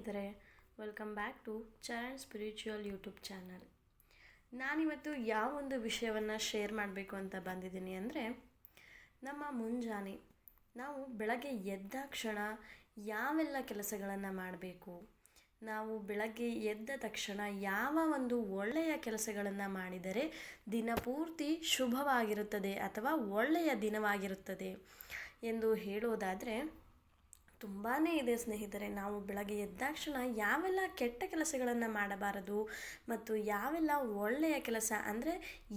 ಸ್ನೇಹಿತರೆ welcome back to Charan spiritual YouTube channel ನಾನಿವತ್ತು ಯಾವ ಒಂದು ವಿಷಯವನ್ನು ಶೇರ್ ಮಾಡಬೇಕು ಅಂತ ಬಂದಿದ್ದೀನಿ ಅಂದರೆ, ನಮ್ಮ ಮುಂಜಾನೆ ನಾವು ಬೆಳಗ್ಗೆ ಎದ್ದ ಕ್ಷಣ ಯಾವೆಲ್ಲ ಕೆಲಸಗಳನ್ನು ಮಾಡಬೇಕು, ನಾವು ಬೆಳಗ್ಗೆ ಎದ್ದ ತಕ್ಷಣ ಯಾವ ಒಂದು ಒಳ್ಳೆಯ ಕೆಲಸಗಳನ್ನು ಮಾಡಿದರೆ ದಿನಪೂರ್ತಿ ಶುಭವಾಗಿರುತ್ತದೆ ಅಥವಾ ಒಳ್ಳೆಯ ದಿನವಾಗಿರುತ್ತದೆ ಎಂದು ಹೇಳೋದಾದರೆ ತುಂಬಾ ಇದೆ ಸ್ನೇಹಿತರೆ, ನಾವು ಬೆಳಗ್ಗೆ ಎದ್ದಾಕ್ಷಣ ಯಾವೆಲ್ಲ ಕೆಟ್ಟ ಕೆಲಸಗಳನ್ನು ಮಾಡಬಾರದು ಮತ್ತು ಯಾವೆಲ್ಲ ಒಳ್ಳೆಯ ಕೆಲಸ ಅಂದರೆ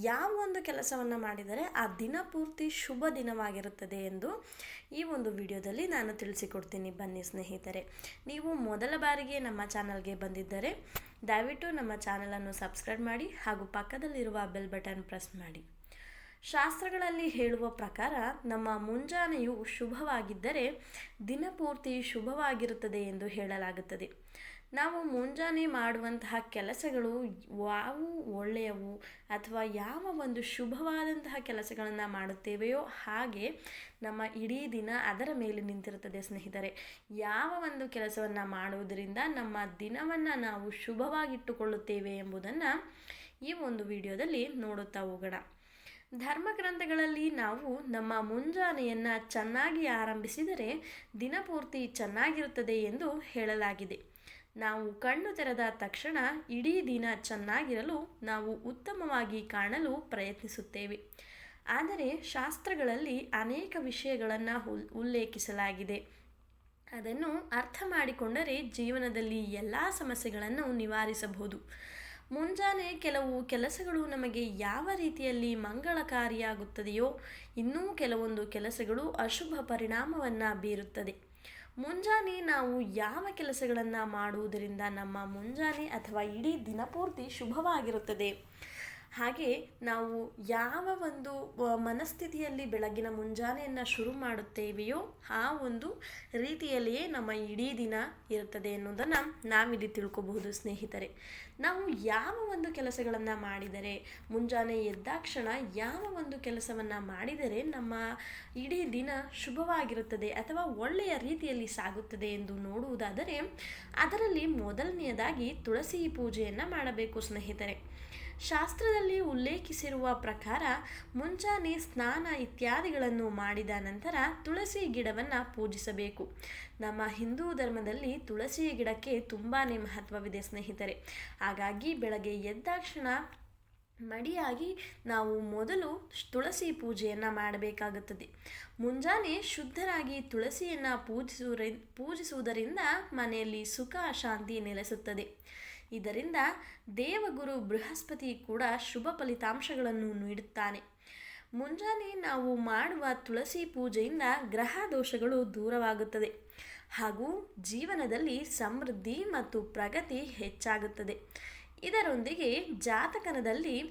ಯಾವ ಒಂದು ಕೆಲಸವನ್ನು ಮಾಡಿದರೆ ಆ ದಿನ ಪೂರ್ತಿ ಶುಭ ದಿನವಾಗಿರುತ್ತದೆ ಎಂದು ಈ ಒಂದು ವಿಡಿಯೋದಲ್ಲಿ ನಾನು ತಿಳಿಸಿಕೊಡ್ತೀನಿ. ಬನ್ನಿ ಸ್ನೇಹಿತರೆ, ನೀವು ಮೊದಲ ಬಾರಿಗೆ ನಮ್ಮ ಚಾನಲ್ಗೆ ಬಂದಿದ್ದರೆ ದಯವಿಟ್ಟು ನಮ್ಮ ಚಾನಲನ್ನು ಸಬ್ಸ್ಕ್ರೈಬ್ ಮಾಡಿ ಹಾಗೂ ಪಕ್ಕದಲ್ಲಿರುವ ಬೆಲ್ ಬಟನ್ ಪ್ರೆಸ್ ಮಾಡಿ. ಶಾಸ್ತ್ರಗಳಲ್ಲಿ ಹೇಳುವ ಪ್ರಕಾರ ನಮ್ಮ ಮುಂಜಾನೆಯು ಶುಭವಾಗಿದ್ದರೆ ದಿನಪೂರ್ತಿ ಶುಭವಾಗಿರುತ್ತದೆ ಎಂದು ಹೇಳಲಾಗುತ್ತದೆ. ನಾವು ಮುಂಜಾನೆ ಮಾಡುವಂತಹ ಕೆಲಸಗಳು ಯಾವು ಒಳ್ಳೆಯವು ಅಥವಾ ಯಾವ ಒಂದು ಶುಭವಾದಂತಹ ಕೆಲಸಗಳನ್ನು ಮಾಡುತ್ತೇವೆಯೋ ಹಾಗೆ ನಮ್ಮ ಇಡೀ ದಿನ ಅದರ ಮೇಲೆ ನಿಂತಿರುತ್ತದೆ ಸ್ನೇಹಿತರೆ. ಯಾವ ಒಂದು ಕೆಲಸವನ್ನು ಮಾಡುವುದರಿಂದ ನಮ್ಮ ದಿನವನ್ನು ನಾವು ಶುಭವಾಗಿಟ್ಟುಕೊಳ್ಳುತ್ತೇವೆ ಎಂಬುದನ್ನು ಈ ಒಂದು ವಿಡಿಯೋದಲ್ಲಿ ನೋಡುತ್ತಾ ಹೋಗೋಣ. ಧರ್ಮಗ್ರಂಥಗಳಲ್ಲಿ ನಾವು ನಮ್ಮ ಮುಂಜಾನೆಯನ್ನು ಚೆನ್ನಾಗಿ ಆರಂಭಿಸಿದರೆ ದಿನಪೂರ್ತಿ ಚೆನ್ನಾಗಿರುತ್ತದೆ ಎಂದು ಹೇಳಲಾಗಿದೆ. ನಾವು ಕಣ್ಣು ತೆರೆದ ತಕ್ಷಣ ಇಡೀ ದಿನ ಚೆನ್ನಾಗಿರಲು ನಾವು ಉತ್ತಮವಾಗಿ ಕಾಣಲು ಪ್ರಯತ್ನಿಸುತ್ತೇವೆ. ಆದರೆ ಶಾಸ್ತ್ರಗಳಲ್ಲಿ ಅನೇಕ ವಿಷಯಗಳನ್ನು ಉಲ್, ಉಲ್ಲೇಖಿಸಲಾಗಿದೆ. ಅದನ್ನು ಅರ್ಥ ಮಾಡಿಕೊಂಡರೆ ಜೀವನದಲ್ಲಿ ಎಲ್ಲ ಸಮಸ್ಯೆಗಳನ್ನು ನಿವಾರಿಸಬಹುದು. ಮುಂಜಾನೆ ಕೆಲವು ಕೆಲಸಗಳು ನಮಗೆ ಯಾವ ರೀತಿಯಲ್ಲಿ ಮಂಗಳಕಾರಿಯಾಗುತ್ತದೆಯೋ, ಇನ್ನೂ ಕೆಲವೊಂದು ಕೆಲಸಗಳು ಅಶುಭ ಪರಿಣಾಮವನ್ನು ಬೀರುತ್ತದೆ. ಮುಂಜಾನೆ ನಾವು ಯಾವ ಕೆಲಸಗಳನ್ನು ಮಾಡುವುದರಿಂದ ನಮ್ಮ ಮುಂಜಾನೆ ಅಥವಾ ಇಡೀ ದಿನಪೂರ್ತಿ ಶುಭವಾಗಿರುತ್ತದೆ? ಹಾಗೆ ನಾವು ಯಾವ ಒಂದು ಮನಸ್ಥಿತಿಯಲ್ಲಿ ಬೆಳಗಿನ ಮುಂಜಾನೆಯನ್ನು ಶುರು ಮಾಡುತ್ತೇವೆಯೋ ಆ ಒಂದು ರೀತಿಯಲ್ಲಿಯೇ ನಮ್ಮ ಇಡೀ ದಿನ ಇರುತ್ತದೆ ಎನ್ನುವುದನ್ನು ನಾವಿಲ್ಲಿ ತಿಳ್ಕೊಬಹುದು ಸ್ನೇಹಿತರೆ. ನಾವು ಯಾವ ಒಂದು ಕೆಲಸಗಳನ್ನು ಮಾಡಿದರೆ, ಮುಂಜಾನೆ ಎದ್ದಾಕ್ಷಣ ಯಾವ ಒಂದು ಕೆಲಸವನ್ನು ಮಾಡಿದರೆ ನಮ್ಮ ಇಡೀ ದಿನ ಶುಭವಾಗಿರುತ್ತದೆ ಅಥವಾ ಒಳ್ಳೆಯ ರೀತಿಯಲ್ಲಿ ಸಾಗುತ್ತದೆ ಎಂದು ನೋಡುವುದಾದರೆ, ಅದರಲ್ಲಿ ಮೊದಲನೆಯದಾಗಿ ತುಳಸಿ ಪೂಜೆಯನ್ನು ಮಾಡಬೇಕು ಸ್ನೇಹಿತರೆ. ಶಾಸ್ತ್ರದಲ್ಲಿ ಉಲ್ಲೇಖಿಸಿರುವ ಪ್ರಕಾರ, ಮುಂಜಾನೆ ಸ್ನಾನ ಇತ್ಯಾದಿಗಳನ್ನು ಮಾಡಿದ ನಂತರ ತುಳಸಿ ಗಿಡವನ್ನು ಪೂಜಿಸಬೇಕು. ನಮ್ಮ ಹಿಂದೂ ಧರ್ಮದಲ್ಲಿ ತುಳಸಿ ಗಿಡಕ್ಕೆ ತುಂಬಾ ಮಹತ್ವವಿದೆ, ಸ್ನೇಹಿತರೆ. ಹಾಗಾಗಿ ಬೆಳಗ್ಗೆ ಎದ್ದಾಕ್ಷಣ ಮಡಿಯಾಗಿ ನಾವು ಮೊದಲು ತುಳಸಿ ಪೂಜೆಯನ್ನು ಮಾಡಬೇಕಾಗುತ್ತದೆ. ಮುಂಜಾನೆ ಶುದ್ಧರಾಗಿ ತುಳಸಿಯನ್ನು ಪೂಜಿಸುವ ಪೂಜಿಸುವುದರಿಂದ ಮನೆಯಲ್ಲಿ ಸುಖ, ಶಾಂತಿ ನೆಲೆಸುತ್ತದೆ. ಇದರಿಂದ ದೇವಗುರು ಬೃಹಸ್ಪತಿ ಕೂಡ ಶುಭ ಫಲಿತಾಂಶಗಳನ್ನು ನೀಡುತ್ತಾನೆ. ಮುಂಜಾನೆ ನಾವು ಮಾಡುವ ತುಳಸಿ ಪೂಜೆಯಿಂದ ಗ್ರಹ ದೋಷಗಳು ದೂರವಾಗುತ್ತದೆ. ಹಾಗೂ ಜೀವನದಲ್ಲಿ ಸಮೃದ್ಧಿ ಮತ್ತು ಪ್ರಗತಿ ಹೆಚ್ಚಾಗುತ್ತದೆ. ಇದರೊಂದಿಗೆ ಜಾತಕನದಲ್ಲಿ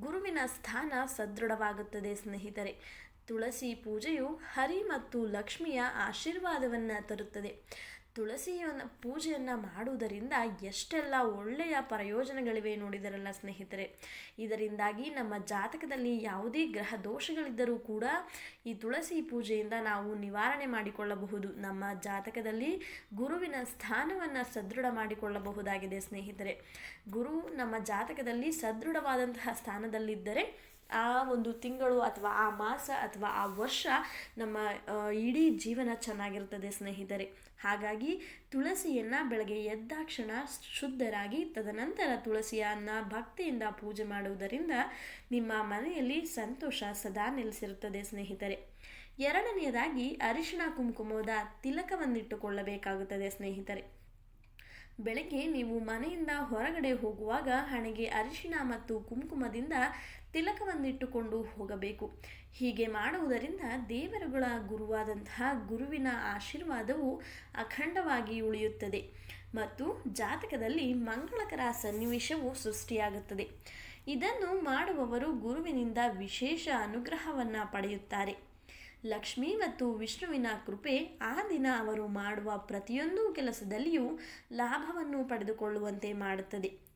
ಗುರುವಿನ ಸ್ಥಾನ ಸದೃಢವಾಗುತ್ತದೆ ಸ್ನೇಹಿತರೆ. ತುಳಸಿ ಪೂಜೆಯು ಹರಿ ಮತ್ತು ಲಕ್ಷ್ಮಿಯ ಆಶೀರ್ವಾದವನ್ನು ತರುತ್ತದೆ. ತುಳಸಿಯನ್ನು ಪೂಜೆಯನ್ನು ಮಾಡುವುದರಿಂದ ಎಷ್ಟೆಲ್ಲ ಒಳ್ಳೆಯ ಪ್ರಯೋಜನಗಳಿವೆ ನೋಡಿದರಲ್ಲ ಸ್ನೇಹಿತರೆ. ಇದರಿಂದಾಗಿ ನಮ್ಮ ಜಾತಕದಲ್ಲಿ ಯಾವುದೇ ಗ್ರಹ ದೋಷಗಳಿದ್ದರೂ ಕೂಡ ಈ ತುಳಸಿ ಪೂಜೆಯಿಂದ ನಾವು ನಿವಾರಣೆ ಮಾಡಿಕೊಳ್ಳಬಹುದು. ನಮ್ಮ ಜಾತಕದಲ್ಲಿ ಗುರುವಿನ ಸ್ಥಾನವನ್ನು ಸದೃಢ ಮಾಡಿಕೊಳ್ಳಬಹುದಾಗಿದೆ ಸ್ನೇಹಿತರೆ. ಗುರು ನಮ್ಮ ಜಾತಕದಲ್ಲಿ ಸದೃಢವಾದಂತಹ ಸ್ಥಾನದಲ್ಲಿದ್ದರೆ ಆ ಒಂದು ತಿಂಗಳು ಅಥವಾ ಆ ಮಾಸ ಅಥವಾ ಆ ವರ್ಷ ನಮ್ಮ ಇಡೀ ಜೀವನ ಚೆನ್ನಾಗಿರ್ತದೆ ಸ್ನೇಹಿತರೆ. ಹಾಗಾಗಿ ತುಳಸಿಯನ್ನು ಬೆಳಗ್ಗೆ ಎದ್ದಾಕ್ಷಣ ಶುದ್ಧರಾಗಿ ತದನಂತರ ತುಳಸಿಯನ್ನು ಭಕ್ತಿಯಿಂದ ಪೂಜೆ ಮಾಡುವುದರಿಂದ ನಿಮ್ಮ ಮನೆಯಲ್ಲಿ ಸಂತೋಷ ಸದಾ ನೆಲೆಸಿರುತ್ತದೆ, ಸ್ನೇಹಿತರೆ. ಎರಡನೆಯದಾಗಿ ಅರಿಶಿಣ ಕುಂಕುಮದ ತಿಲಕವನ್ನಿಟ್ಟುಕೊಳ್ಳಬೇಕಾಗುತ್ತದೆ, ಸ್ನೇಹಿತರೆ. ಬೆಳಗ್ಗೆ ನೀವು ಮನೆಯಿಂದ ಹೊರಗಡೆ ಹೋಗುವಾಗ ಹಣೆಗೆ ಅರಿಶಿಣ ಮತ್ತು ಕುಂಕುಮದಿಂದ ತಿಲಕವನ್ನಿಟ್ಟುಕೊಂಡು ಹೋಗಬೇಕು. ಹೀಗೆ ಮಾಡುವುದರಿಂದ ದೇವರುಗಳ ಗುರುವಾದಂತಹ ಗುರುವಿನ ಆಶೀರ್ವಾದವು ಅಖಂಡವಾಗಿ ಉಳಿಯುತ್ತದೆ ಮತ್ತು ಜಾತಕದಲ್ಲಿ ಮಂಗಳಕರ ಸನ್ನಿವೇಶವು ಸೃಷ್ಟಿಯಾಗುತ್ತದೆ. ಇದನ್ನು ಮಾಡುವವರು ಗುರುವಿನಿಂದ ವಿಶೇಷ ಅನುಗ್ರಹವನ್ನು ಪಡೆಯುತ್ತಾರೆ. ಲಕ್ಷ್ಮಿ ಮತ್ತು ವಿಷ್ಣುವಿನ ಕೃಪೆ ಆ ದಿನ ಅವರು ಮಾಡುವ ಪ್ರತಿಯೊಂದು ಕೆಲಸದಲ್ಲಿಯೂ ಲಾಭವನ್ನು ಪಡೆದುಕೊಳ್ಳುವಂತೆ ಮಾಡುತ್ತದೆ.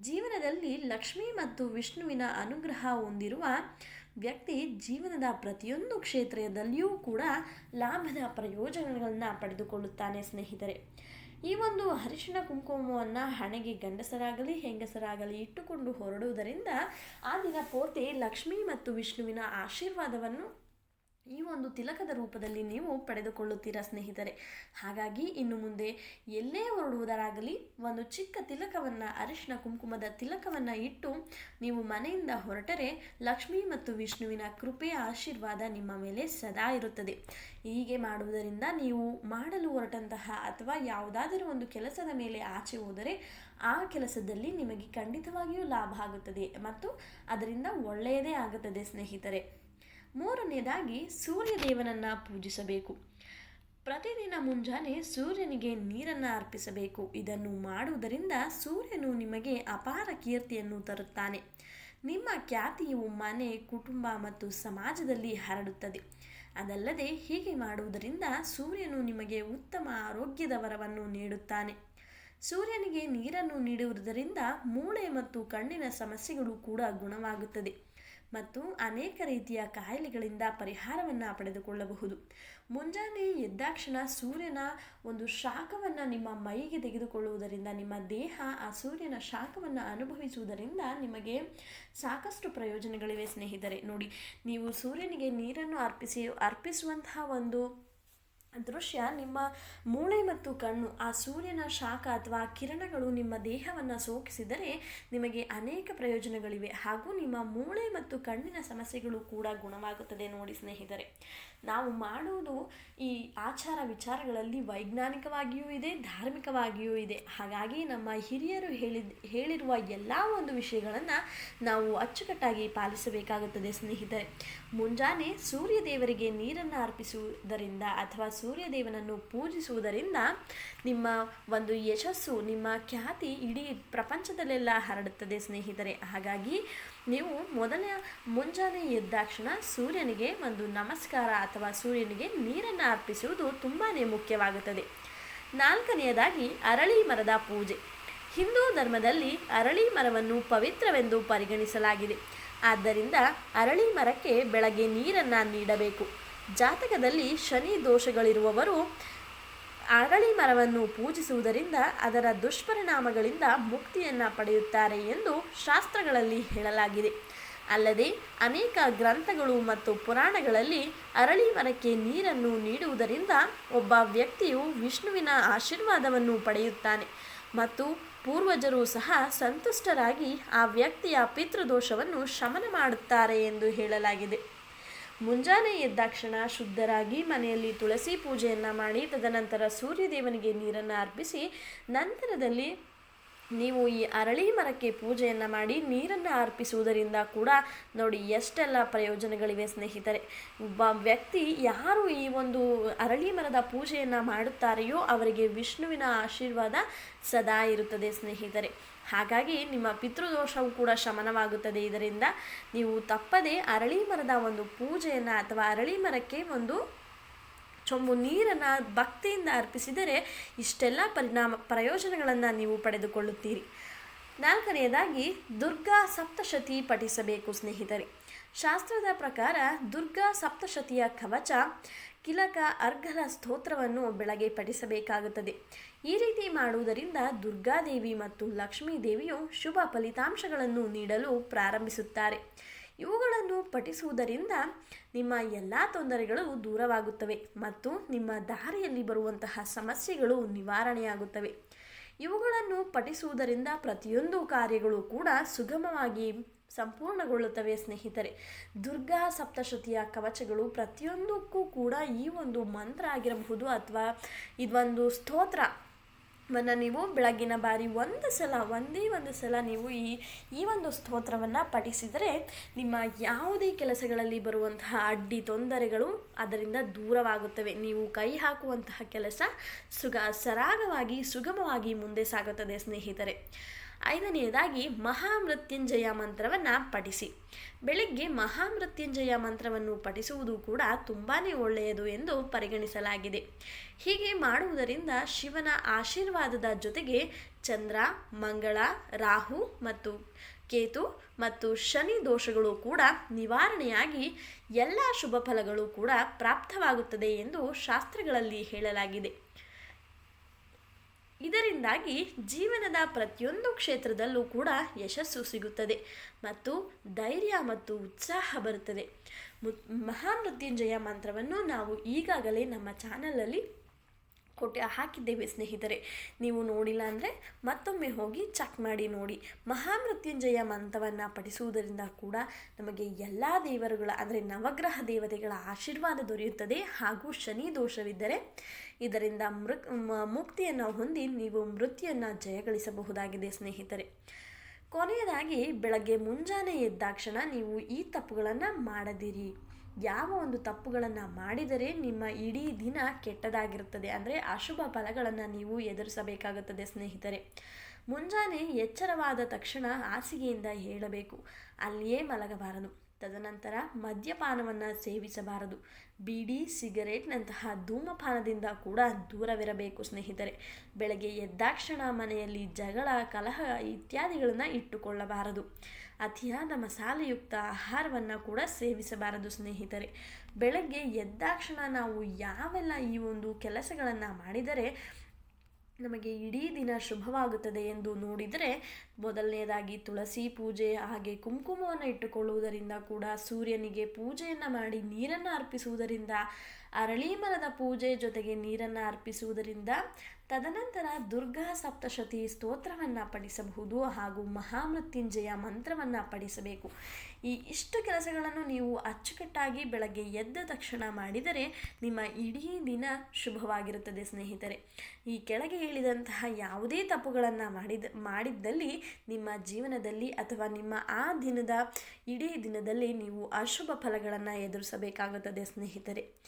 ಜೀವನದಲ್ಲಿ ಲಕ್ಷ್ಮಿ ಮತ್ತು ವಿಷ್ಣುವಿನ ಅನುಗ್ರಹ ಹೊಂದಿರುವ ವ್ಯಕ್ತಿ ಜೀವನದ ಪ್ರತಿಯೊಂದು ಕ್ಷೇತ್ರದಲ್ಲಿಯೂ ಕೂಡ ಲಾಭದ ಪ್ರಯೋಜನಗಳನ್ನು ಪಡೆದುಕೊಳ್ಳುತ್ತಾನೆ ಸ್ನೇಹಿತರೆ. ಈ ಒಂದು ಅರಿಶಿಣ ಕುಂಕುಮವನ್ನು ಹಣೆಗೆ ಗಂಡಸರಾಗಲಿ, ಹೆಂಗಸರಾಗಲಿ ಇಟ್ಟುಕೊಂಡು ಹೊರಡುವುದರಿಂದ ಆ ದಿನ ಪೂರ್ತಿ ಲಕ್ಷ್ಮಿ ಮತ್ತು ವಿಷ್ಣುವಿನ ಆಶೀರ್ವಾದವನ್ನು ಈ ಒಂದು ತಿಲಕದ ರೂಪದಲ್ಲಿ ನೀವು ಪಡೆದುಕೊಳ್ಳುತ್ತೀರಾ ಸ್ನೇಹಿತರೆ? ಹಾಗಾಗಿ ಇನ್ನು ಮುಂದೆ ಎಲ್ಲೇ ಹೊರಡುವುದರಾಗಲಿ, ಒಂದು ಚಿಕ್ಕ ತಿಲಕವನ್ನು, ಅರಿಶಿನ ಕುಂಕುಮದ ತಿಲಕವನ್ನು ಇಟ್ಟು ನೀವು ಮನೆಯಿಂದ ಹೊರಟರೆ ಲಕ್ಷ್ಮಿ ಮತ್ತು ವಿಷ್ಣುವಿನ ಕೃಪೆಯ ಆಶೀರ್ವಾದ ನಿಮ್ಮ ಮೇಲೆ ಸದಾ ಇರುತ್ತದೆ. ಹೀಗೆ ಮಾಡುವುದರಿಂದ ನೀವು ಮಾಡಲು ಹೊರಟಂತಹ ಅಥವಾ ಯಾವುದಾದರೂ ಒಂದು ಕೆಲಸದ ಮೇಲೆ ಆಚೆ ಹೋದರೆ ಆ ಕೆಲಸದಲ್ಲಿ ನಿಮಗೆ ಖಂಡಿತವಾಗಿಯೂ ಲಾಭ ಆಗುತ್ತದೆ ಮತ್ತು ಅದರಿಂದ ಒಳ್ಳೆಯದೇ ಆಗುತ್ತದೆ ಸ್ನೇಹಿತರೆ. ಮೂರನೇದಾಗಿ ಸೂರ್ಯದೇವನನ್ನು ಪೂಜಿಸಬೇಕು. ಪ್ರತಿದಿನ ಮುಂಜಾನೆ ಸೂರ್ಯನಿಗೆ ನೀರನ್ನು ಅರ್ಪಿಸಬೇಕು. ಇದನ್ನು ಮಾಡುವುದರಿಂದ ಸೂರ್ಯನು ನಿಮಗೆ ಅಪಾರ ಕೀರ್ತಿಯನ್ನು ತರುತ್ತಾನೆ. ನಿಮ್ಮ ಖ್ಯಾತಿಯು ಮನೆ, ಕುಟುಂಬ ಮತ್ತು ಸಮಾಜದಲ್ಲಿ ಹರಡುತ್ತದೆ. ಅದಲ್ಲದೆ ಹೀಗೆ ಮಾಡುವುದರಿಂದ ಸೂರ್ಯನು ನಿಮಗೆ ಉತ್ತಮ ಆರೋಗ್ಯದ ವರವನ್ನು ನೀಡುತ್ತಾನೆ. ಸೂರ್ಯನಿಗೆ ನೀರನ್ನು ನೀಡುವುದರಿಂದ ಮೂಳೆ ಮತ್ತು ಕಣ್ಣಿನ ಸಮಸ್ಯೆಗಳು ಕೂಡ ಗುಣವಾಗುತ್ತದೆ. ಮತ್ತು ಅನೇಕ ರೀತಿಯ ಕಾಯಿಲೆಗಳಿಂದ ಪರಿಹಾರವನ್ನು ಪಡೆದುಕೊಳ್ಳಬಹುದು. ಮುಂಜಾನೆ ಎದ್ದಾಕ್ಷಣ ಸೂರ್ಯನ ಒಂದು ಶಾಖವನ್ನು ನಿಮ್ಮ ಮೈಗೆ ತೆಗೆದುಕೊಳ್ಳುವುದರಿಂದ, ನಿಮ್ಮ ದೇಹ ಆ ಸೂರ್ಯನ ಶಾಖವನ್ನು ಅನುಭವಿಸುವುದರಿಂದ ನಿಮಗೆ ಸಾಕಷ್ಟು ಪ್ರಯೋಜನಗಳಿವೆ ಸ್ನೇಹಿತರೆ. ನೋಡಿ, ನೀವು ಸೂರ್ಯನಿಗೆ ನೀರನ್ನು ಅರ್ಪಿಸಿ, ಅರ್ಪಿಸುವಂತಹ ಒಂದು ದೃಶ್ಯ ನಿಮ್ಮ ಮೂಳೆ ಮತ್ತು ಕಣ್ಣು, ಆ ಸೂರ್ಯನ ಶಾಖ ಅಥವಾ ಕಿರಣಗಳು ನಿಮ್ಮ ದೇಹವನ್ನು ಸೋಕಿಸಿದರೆ ನಿಮಗೆ ಅನೇಕ ಪ್ರಯೋಜನಗಳಿವೆ ಹಾಗೂ ನಿಮ್ಮ ಮೂಳೆ ಮತ್ತು ಕಣ್ಣಿನ ಸಮಸ್ಯೆಗಳು ಕೂಡ ಗುಣವಾಗುತ್ತದೆ ನೋಡಿ ಸ್ನೇಹಿತರೆ. ನಾವು ಮಾಡುವುದು ಈ ಆಚಾರ ವಿಚಾರಗಳಲ್ಲಿ ವೈಜ್ಞಾನಿಕವಾಗಿಯೂ ಇದೆ, ಧಾರ್ಮಿಕವಾಗಿಯೂ ಇದೆ. ಹಾಗಾಗಿ ನಮ್ಮ ಹಿರಿಯರು ಹೇಳಿದ, ಹೇಳಿರುವ ಎಲ್ಲ ಒಂದು ವಿಷಯಗಳನ್ನು ನಾವು ಅಚ್ಚುಕಟ್ಟಾಗಿ ಪಾಲಿಸಬೇಕಾಗುತ್ತದೆ ಸ್ನೇಹಿತರೆ. ಮುಂಜಾನೆ ಸೂರ್ಯ ದೇವರಿಗೆ ನೀರನ್ನು ಅರ್ಪಿಸುವುದರಿಂದ ಅಥವಾ ಸೂರ್ಯದೇವನನ್ನು ಪೂಜಿಸುವುದರಿಂದ ನಿಮ್ಮ ಒಂದು ಯಶಸ್ಸು, ನಿಮ್ಮ ಖ್ಯಾತಿ ಇಡೀ ಪ್ರಪಂಚದಲ್ಲೆಲ್ಲ ಹರಡುತ್ತದೆ ಸ್ನೇಹಿತರೆ. ಹಾಗಾಗಿ ನೀವು ಮೊದಲ ಮುಂಜಾನೆ ಎದ್ದಾಕ್ಷಣ ಸೂರ್ಯನಿಗೆ ಒಂದು ನಮಸ್ಕಾರ ಅಥವಾ ಸೂರ್ಯನಿಗೆ ನೀರನ್ನು ಅರ್ಪಿಸುವುದು ತುಂಬಾ ಮುಖ್ಯವಾಗುತ್ತದೆ. ನಾಲ್ಕನೆಯದಾಗಿ ಅರಳಿ ಮರದ ಪೂಜೆ. ಹಿಂದೂ ಧರ್ಮದಲ್ಲಿ ಅರಳಿ ಮರವನ್ನು ಪವಿತ್ರವೆಂದು ಪರಿಗಣಿಸಲಾಗಿದೆ. ಆದ್ದರಿಂದ ಅರಳಿ ಮರಕ್ಕೆ ಬೆಳಗ್ಗೆ ನೀರನ್ನು ನೀಡಬೇಕು. ಜಾತಕದಲ್ಲಿ ಶನಿ ದೋಷಗಳಿರುವವರು ಅರಳಿ ಮರವನ್ನು ಪೂಜಿಸುವುದರಿಂದ ಅದರ ದುಷ್ಪರಿಣಾಮಗಳಿಂದ ಮುಕ್ತಿಯನ್ನು ಪಡೆಯುತ್ತಾರೆ ಎಂದು ಶಾಸ್ತ್ರಗಳಲ್ಲಿ ಹೇಳಲಾಗಿದೆ. ಅಲ್ಲದೆ ಅನೇಕ ಗ್ರಂಥಗಳು ಮತ್ತು ಪುರಾಣಗಳಲ್ಲಿ ಅರಳಿ ಮರಕ್ಕೆ ನೀರನ್ನು ನೀಡುವುದರಿಂದ ಒಬ್ಬ ವ್ಯಕ್ತಿಯು ವಿಷ್ಣುವಿನ ಆಶೀರ್ವಾದವನ್ನು ಪಡೆಯುತ್ತಾನೆ. ಮತ್ತು ಪೂರ್ವಜರು ಸಹ ಸಂತುಷ್ಟರಾಗಿ ಆ ವ್ಯಕ್ತಿಯ ಪಿತೃದೋಷವನ್ನು ಶಮನ ಮಾಡುತ್ತಾರೆ ಎಂದು ಹೇಳಲಾಗಿದೆ. ಮುಂಜಾನೆ ಎದ್ದಾಕ್ಷಣ ಶುದ್ಧರಾಗಿ ಮನೆಯಲ್ಲಿ ತುಳಸಿ ಪೂಜೆಯನ್ನು ಮಾಡಿ, ತದನಂತರ ಸೂರ್ಯದೇವನಿಗೆ ನೀರನ್ನು ಅರ್ಪಿಸಿ, ನಂತರದಲ್ಲಿ ನೀವು ಈ ಅರಳಿ ಮರಕ್ಕೆ ಪೂಜೆಯನ್ನು ಮಾಡಿ ನೀರನ್ನು ಅರ್ಪಿಸುವುದರಿಂದ ಕೂಡ ನೋಡಿ ಎಷ್ಟೆಲ್ಲ ಪ್ರಯೋಜನಗಳಿವೆ ಸ್ನೇಹಿತರೆ. ಒಬ್ಬ ವ್ಯಕ್ತಿ ಯಾರು ಈ ಒಂದು ಅರಳಿ ಮರದ ಪೂಜೆಯನ್ನು ಮಾಡುತ್ತಾರೆಯೋ ಅವರಿಗೆ ವಿಷ್ಣುವಿನ ಆಶೀರ್ವಾದ ಸದಾ ಇರುತ್ತದೆ ಸ್ನೇಹಿತರೆ. ಹಾಗಾಗಿ ನಿಮ್ಮ ಪಿತೃದೋಷವು ಕೂಡ ಶಮನವಾಗುತ್ತದೆ. ಇದರಿಂದ ನೀವು ತಪ್ಪದೆ ಅರಳಿ ಮರದ ಒಂದು ಪೂಜೆಯನ್ನು ಅಥವಾ ಅರಳಿ ಮರಕ್ಕೆ ಒಂದು ಚೊಂಬು ನೀರನ್ನು ಭಕ್ತಿಯಿಂದ ಅರ್ಪಿಸಿದರೆ ಇಷ್ಟೆಲ್ಲ ಪರಿಣಾಮ, ಪ್ರಯೋಜನಗಳನ್ನು ನೀವು ಪಡೆದುಕೊಳ್ಳುತ್ತೀರಿ. ನಾಲ್ಕನೆಯದಾಗಿ, ದುರ್ಗಾ ಸಪ್ತಶತಿ ಪಠಿಸಬೇಕು ಸ್ನೇಹಿತರೆ. ಶಾಸ್ತ್ರದ ಪ್ರಕಾರ ದುರ್ಗಾ ಸಪ್ತಶತಿಯ ಕವಚ ಕಿಲಕ ಅರ್ಘಲ ಸ್ತೋತ್ರವನ್ನು ಬೆಳಗ್ಗೆ ಪಠಿಸಬೇಕಾಗುತ್ತದೆ. ಈ ರೀತಿ ಮಾಡುವುದರಿಂದ ದುರ್ಗಾದೇವಿ ಮತ್ತು ಲಕ್ಷ್ಮೀ ದೇವಿಯು ಶುಭ ಫಲಿತಾಂಶಗಳನ್ನು ನೀಡಲು ಪ್ರಾರಂಭಿಸುತ್ತಾರೆ. ಇವುಗಳನ್ನು ಪಠಿಸುವುದರಿಂದ ನಿಮ್ಮ ಎಲ್ಲ ತೊಂದರೆಗಳು ದೂರವಾಗುತ್ತವೆ ಮತ್ತು ನಿಮ್ಮ ದಾರಿಯಲ್ಲಿ ಬರುವಂತಹ ಸಮಸ್ಯೆಗಳು ನಿವಾರಣೆಯಾಗುತ್ತವೆ. ಇವುಗಳನ್ನು ಪಠಿಸುವುದರಿಂದ ಪ್ರತಿಯೊಂದು ಕಾರ್ಯಗಳು ಕೂಡ ಸುಗಮವಾಗಿ ಸಂಪೂರ್ಣಗೊಳ್ಳುತ್ತವೆ ಸ್ನೇಹಿತರೆ. ದುರ್ಗಾ ಸಪ್ತಶತಿಯ ಕವಚಗಳು ಪ್ರತಿಯೊಂದಕ್ಕೂ ಕೂಡ ಈ ಒಂದು ಮಂತ್ರ ಆಗಿರಬಹುದು ಅಥವಾ ಇದೊಂದು ಸ್ತೋತ್ರ. ಮನ್ನ ನೀವು ಬೆಳಗಿನ ಬಾರಿ ಒಂದು ಸಲ, ಒಂದೇ ಒಂದು ಸಲ ನೀವು ಈ ಈ ಒಂದು ಸ್ತೋತ್ರವನ್ನು ಪಠಿಸಿದರೆ ನಿಮ್ಮ ಯಾವುದೇ ಕೆಲಸಗಳಲ್ಲಿ ಬರುವಂತಹ ಅಡ್ಡಿ ತೊಂದರೆಗಳು ಅದರಿಂದ ದೂರವಾಗುತ್ತವೆ. ನೀವು ಕೈ ಹಾಕುವಂತಹ ಕೆಲಸ ಸುಗ, ಸರಾಗವಾಗಿ, ಸುಗಮವಾಗಿ ಮುಂದೆ ಸಾಗುತ್ತದೆ, ಸ್ನೇಹಿತರೆ. ಐದನೆಯದಾಗಿ ಮಹಾಮೃತ್ಯುಂಜಯ ಮಂತ್ರವನ್ನು ಪಠಿಸಿ. ಬೆಳಿಗ್ಗೆ ಮಹಾಮೃತ್ಯುಂಜಯ ಮಂತ್ರವನ್ನು ಪಠಿಸುವುದು ಕೂಡ ತುಂಬಾ ಒಳ್ಳೆಯದು ಎಂದು ಪರಿಗಣಿಸಲಾಗಿದೆ. ಹೀಗೆ ಮಾಡುವುದರಿಂದ ಶಿವನ ಆಶೀರ್ವಾದದ ಜೊತೆಗೆ ಚಂದ್ರ, ಮಂಗಳ, ರಾಹು ಮತ್ತು ಕೇತು ಮತ್ತು ಶನಿ ದೋಷಗಳು ಕೂಡ ನಿವಾರಣೆಯಾಗಿ ಎಲ್ಲ ಶುಭ ಫಲಗಳು ಕೂಡ ಪ್ರಾಪ್ತವಾಗುತ್ತದೆ ಎಂದು ಶಾಸ್ತ್ರಗಳಲ್ಲಿ ಹೇಳಲಾಗಿದೆ. ಇದರಿಂದಾಗಿ ಜೀವನದ ಪ್ರತಿಯೊಂದು ಕ್ಷೇತ್ರದಲ್ಲೂ ಕೂಡ ಯಶಸ್ಸು ಸಿಗುತ್ತದೆ ಮತ್ತು ಧೈರ್ಯ ಮತ್ತು ಉತ್ಸಾಹ ಬರುತ್ತದೆ. ಮಹಾಮೃತ್ಯುಂಜಯ ಮಂತ್ರವನ್ನು ನಾವು ಈಗಾಗಲೇ ನಮ್ಮ ಚಾನಲಲ್ಲಿ ಕೊಟ್ಟು ಹಾಕಿದ್ದೇವೆ ಸ್ನೇಹಿತರೆ. ನೀವು ನೋಡಿಲ್ಲ ಅಂದರೆ ಮತ್ತೊಮ್ಮೆ ಹೋಗಿ ಚೆಕ್ ಮಾಡಿ ನೋಡಿ. ಮಹಾಮೃತ್ಯುಂಜಯ ಮಂತ್ರವನ್ನು ಪಠಿಸುವುದರಿಂದ ಕೂಡ ನಮಗೆ ಎಲ್ಲ ದೇವರುಗಳ ಅಂದರೆ ನವಗ್ರಹ ದೇವತೆಗಳ ಆಶೀರ್ವಾದ ದೊರೆಯುತ್ತದೆ ಹಾಗೂ ಶನಿ ದೋಷವಿದ್ದರೆ ಇದರಿಂದ ಮೃಕ್ ಮುಕ್ತಿಯನ್ನು ಹೊಂದಿ ನೀವು ಮೃತ್ಯನ್ನು ಜಯಗಳಿಸಬಹುದಾಗಿದೆ ಸ್ನೇಹಿತರೆ. ಕೊನೆಯದಾಗಿ ಬೆಳಗ್ಗೆ ಮುಂಜಾನೆ ಎದ್ದಾಕ್ಷಣ ನೀವು ಈ ತಪ್ಪುಗಳನ್ನು ಮಾಡದಿರಿ. ಯಾವ ಒಂದು ತಪ್ಪುಗಳನ್ನು ಮಾಡಿದರೆ ನಿಮ್ಮ ಇಡೀ ದಿನ ಕೆಟ್ಟದಾಗಿರುತ್ತದೆ. ಅಂದರೆ ಅಶುಭ ಫಲಗಳನ್ನು ನೀವು ಎದುರಿಸಬೇಕಾಗುತ್ತದೆ ಸ್ನೇಹಿತರೆ. ಮುಂಜಾನೆ ಎಚ್ಚರವಾದ ತಕ್ಷಣ ಹಾಸಿಗೆಯಿಂದ ಹೇಳಬೇಕು. ಅಲ್ಲಿಯೇ ಮಲಗಬಾರದು. ತದನಂತರ ಮದ್ಯಪಾನವನ್ನು ಸೇವಿಸಬಾರದು. ಬೀಡಿ, ಸಿಗರೇಟ್ನಂತಹ ಧೂಮಪಾನದಿಂದ ಕೂಡ ದೂರವಿರಬೇಕು ಸ್ನೇಹಿತರೆ. ಬೆಳಗ್ಗೆ ಎದ್ದಾಕ್ಷಣ ಮನೆಯಲ್ಲಿ ಜಗಳ, ಕಲಹ ಇತ್ಯಾದಿಗಳನ್ನು ಇಟ್ಟುಕೊಳ್ಳಬಾರದು. ಅತಿಯಾದ ಮಸಾಲೆಯುಕ್ತ ಆಹಾರವನ್ನು ಕೂಡ ಸೇವಿಸಬಾರದು, ಸ್ನೇಹಿತರೆ. ಬೆಳಗ್ಗೆ ಎದ್ದಾಕ್ಷಣ ನಾವು ಯಾವೆಲ್ಲ ಈ ಒಂದು ಕೆಲಸಗಳನ್ನು ಮಾಡಿದರೆ ನಮಗೆ ಇಡೀ ದಿನ ಶುಭವಾಗುತ್ತದೆ ಎಂದು ನೋಡಿದರೆ, ಮೊದಲನೇದಾಗಿ ತುಳಸಿ ಪೂಜೆ, ಹಾಗೆ ಕುಂಕುಮವನ್ನು ಇಟ್ಟುಕೊಳ್ಳುವುದರಿಂದ ಕೂಡ ಸೂರ್ಯನಿಗೆ ಪೂಜೆಯನ್ನು ಮಾಡಿ ನೀರನ್ನು ಅರ್ಪಿಸುವುದರಿಂದ ಅರಳಿ ಮರದ ಪೂಜೆ ಜೊತೆಗೆ ನೀರನ್ನು ಅರ್ಪಿಸುವುದರಿಂದ ತದನಂತರ ದುರ್ಗಾ ಸಪ್ತಶತಿ ಸ್ತೋತ್ರವನ್ನು ಪಡಿಸಬಹುದು ಹಾಗೂ ಮಹಾಮೃತ್ಯುಂಜಯ ಮಂತ್ರವನ್ನು ಪಡಿಸಬೇಕು ಈ ಇಷ್ಟು ಕೆಲಸಗಳನ್ನು ನೀವು ಅಚ್ಚುಕಟ್ಟಾಗಿ ಬೆಳಗ್ಗೆ ಎದ್ದ ತಕ್ಷಣ ಮಾಡಿದರೆ ನಿಮ್ಮ ಇಡೀ ದಿನ ಶುಭವಾಗಿರುತ್ತದೆ ಸ್ನೇಹಿತರೆ. ಈ ಕೆಳಗೆ ಹೇಳಿದಂತಹ ಯಾವುದೇ ತಪ್ಪುಗಳನ್ನು ಮಾಡಿದ, ಮಾಡಿದ್ದಲ್ಲಿ ನಿಮ್ಮ ಜೀವನದಲ್ಲಿ ಅಥವಾ ನಿಮ್ಮ ಆ ದಿನದ ಇಡೀ ದಿನದಲ್ಲಿ ನೀವು ಅಶುಭ ಫಲಗಳನ್ನು ಎದುರಿಸಬೇಕಾಗುತ್ತದೆ ಸ್ನೇಹಿತರೆ.